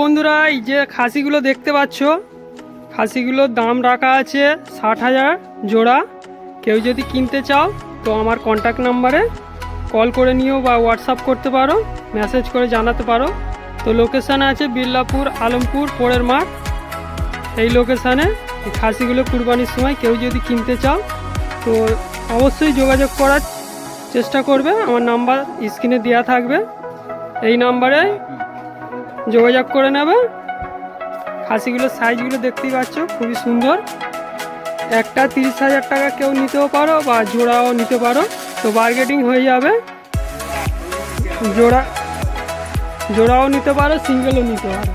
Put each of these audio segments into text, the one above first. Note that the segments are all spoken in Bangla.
বন্ধুরা, এই যে খাসিগুলো দেখতে পাচ্ছ, খাসিগুলোর দাম রাখা আছে ষাট হাজার জোড়া। কেউ যদি কিনতে চাও, তো আমার কন্ট্যাক্ট নাম্বারে কল করে নিও বা হোয়াটসঅ্যাপ করতে পারো মেসেজ করে জানাতে পারো। তো লোকেশান আছে বিল্লাপুর আলমপুর, পোড়ের মাঠ। এই লোকেশানে খাসিগুলো কুরবানির সময় কেউ যদি কিনতে চাও, তো অবশ্যই যোগাযোগ করার চেষ্টা করবে। আমার নাম্বার স্ক্রিনে দেওয়া থাকবে। এই নাম্বারে যোগাযোগ করে নেবে। খাসিগুলোর সাইজগুলো দেখতেই পাচ্ছ, খুবই সুন্দর। একটা তিরিশ হাজার টাকা কেউ নিতেও পারো বা জোড়াও নিতে পারো। তো বার্গেটিং হয়ে যাবে। জোড়া, জোড়াও নিতে পারো সিঙ্গেলও নিতে পারো।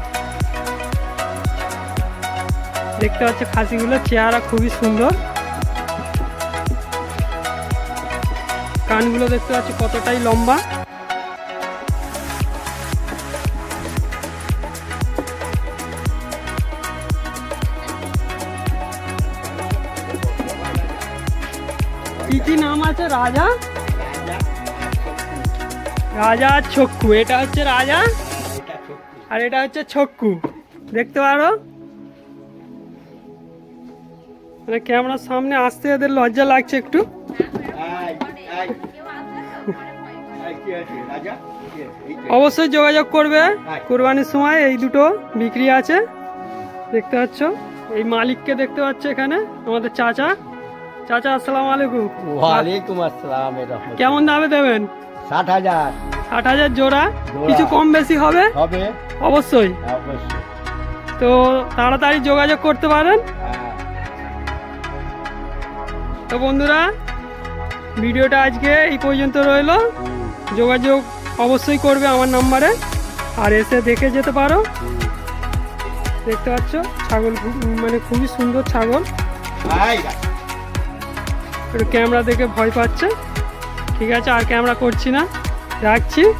দেখতে পাচ্ছ খাসিগুলোর চেহারা খুবই সুন্দর। কানগুলো দেখতে পাচ্ছ কতটাই লম্বা। কি নাম আছে, রাজা? রাজা ছক্কু, এটা হচ্ছে রাজা? আর এটা হচ্ছে ছক্কু, দেখতে পারো? মানে ক্যামেরার সামনে আসতে এদের লজ্জা লাগছে একটু। অবশ্যই যোগাযোগ করবে, কোরবানির সময় এই দুটো বিক্রি আছে। দেখতে পাচ্ছ, এই মালিককে দেখতে পাচ্ছ এখানে, আমাদের চাচা। চাচা আসসালামু আলাইকুম। ওয়ালাইকুম আসসালাম কেমন দামে দেবেন? ষাট হাজার। ষাট হাজার জোড়া। কিছু কম বেশি হবে? হবে। অবশ্যই। অবশ্যই। তো তাড়াতাড়ি যোগাযোগ করতে পারেন। হ্যাঁ। তো বন্ধুরা ভিডিওটা আজকে এই পর্যন্ত রইল। যোগাযোগ অবশ্যই করবে আমার নাম্বারে। আর এসে দেখে যেতে পারো। দেখতে পাচ্ছ ছাগল মানে খুবই সুন্দর ছাগল। ক্যামেরা দেখে ভয় পাচ্ছে। ঠিক আছে আর ক্যামেরা করছি না। রাখছি।